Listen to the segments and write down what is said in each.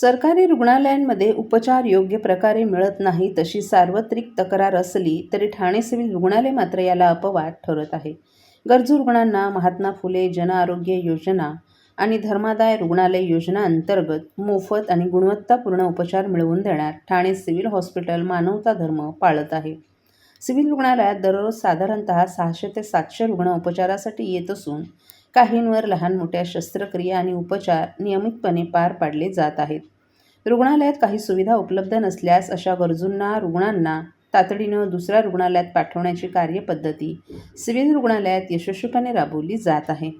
सरकारी रुग्णालयांमध्ये उपचार योग्य प्रकारे मिळत नाही तशी सार्वत्रिक तक्रार असली तरी ठाणे सिव्हिल रुग्णालय मात्र याला अपवाद ठरत आहे. गरजू रुग्णांना महात्मा फुले जनआरोग्य योजना आणि धर्मादाय रुग्णालय योजना अंतर्गत मोफत आणि गुणवत्तापूर्ण उपचार मिळवून देणार ठाणे सिव्हिल हॉस्पिटल मानवता धर्म पाळत आहे. सिव्हिल रुग्णालयात दररोज साधारणतः सहाशे ते सातशे रुग्ण उपचारासाठी येत असून काहींवर लहान मोठ्या शस्त्रक्रिया आणि उपचार नियमितपणे पार पाडले जात आहेत. रुग्णालयात काही सुविधा उपलब्ध नसल्यास अशा गरजूंना रुग्णांना तातडीनं दुसऱ्या रुग्णालयात पाठवण्याची कार्यपद्धती सिव्हिल रुग्णालयात यशस्वीपणे राबवली जात आहे.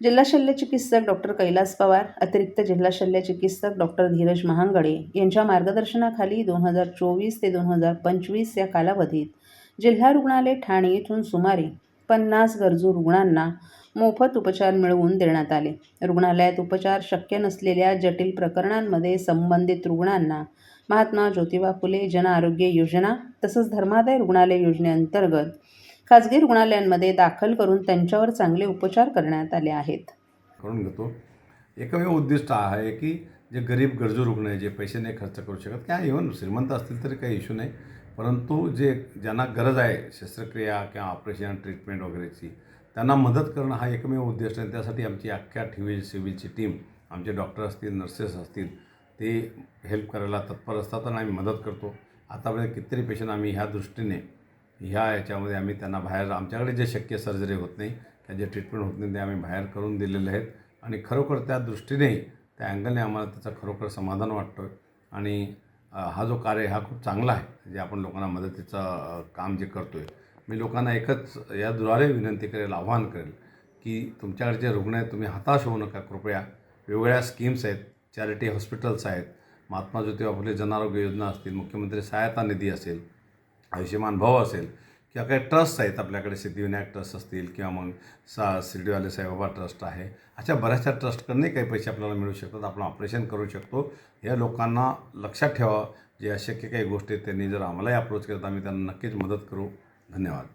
जिल्हा शल्य चिकित्सक डॉक्टर कैलास पवार अतिरिक्त जिल्हा शल्य चिकित्सक डॉक्टर धीरज महांगडे यांच्या मार्गदर्शनाखाली दोन हजार चोवीस ते दोन हजार पंचवीस या कालावधीत जिल्हा रुग्णालय ठाणे येथून सुमारे पन्नास गरजू रुग्णांना मोफत उपचार मिळवून देण्यात आले. रुग्णालयात उपचार शक्य नसलेल्या जटिल प्रकरणांमध्ये संबंधित रुग्णांना महात्मा ज्योतिबा फुले जनआरोग्य योजना तसंच धर्मादाय रुग्णालय योजनेअंतर्गत खाजगी रुग्णालयांमध्ये दाखल करून त्यांच्यावर चांगले उपचार करण्यात आले आहेत. करून घेतो. एकमेव उद्दिष्ट आहे की जे गरीब गरजू रुग्ण आहे जे पैसे नाही खर्च करू शकत किंवा इव्हन श्रीमंत असतील तरी काही इश्यू नाही. परंतु जे ज्यांना गरज आहे शस्त्रक्रिया किंवा ऑपरेशन ट्रीटमेंट वगैरेची त्यांना मदत करणं हा एकमेव उद्दिष्ट आहे. त्यासाठी आमची अख्ख्या ठिवी सिव्हिलची टीम आमचे डॉक्टर असतील नर्सेस असतील ते हेल्प करायला तत्पर असतात आणि आम्ही मदत करतो. आतापर्यंत कितीतरी पेशंट आम्ही ह्या दृष्टीने ह्या याच्यामध्ये आम्ही त्यांना बाहेर आमच्याकडे जे शक्य सर्जरी होत नाही त्या जे ट्रीटमेंट होत नाही ते आम्ही बाहेर करून दिलेले आहेत. आणि खरोखर त्या दृष्टीने त्या अँगलने आम्हाला त्याचं खरोखर समाधान वाटतं आणि हा जो कार्य हा खूप चांगला आहे जे आपण लोकांना मदतीचं काम जे करतो आहे मी लोकांना एकच याद्वारे विनंती करेल आव्हान करेल की तुमच्याकडे जे रुग्ण आहेत तुम्ही हताश होऊ नका. कृपया वेगवेगळ्या स्कीम्स आहेत चॅरिटी हॉस्पिटल्स आहेत महात्मा ज्योतिबा फुले जनआरोग्य योजना असतील मुख्यमंत्री सहायता निधी असेल आयुष्यमान भाऊ असेल किंवा काही ट्रस्ट आहेत आपल्याकडे सिद्धिविनायक ट्रस्ट असतील किंवा मग सा शिर्डीवाले साईबाबा ट्रस्ट आहे. अशा बऱ्याचशा ट्रस्टकडनंही काही पैसे आपल्याला मिळू शकतात आपण ऑपरेशन करू शकतो. या लोकांना लक्षात ठेवा जे अशक्य काही गोष्टी आहेत त्यांनी जर आम्हालाही अप्रोच केलं तर आम्ही त्यांना नक्कीच मदत करू. धन्यवाद.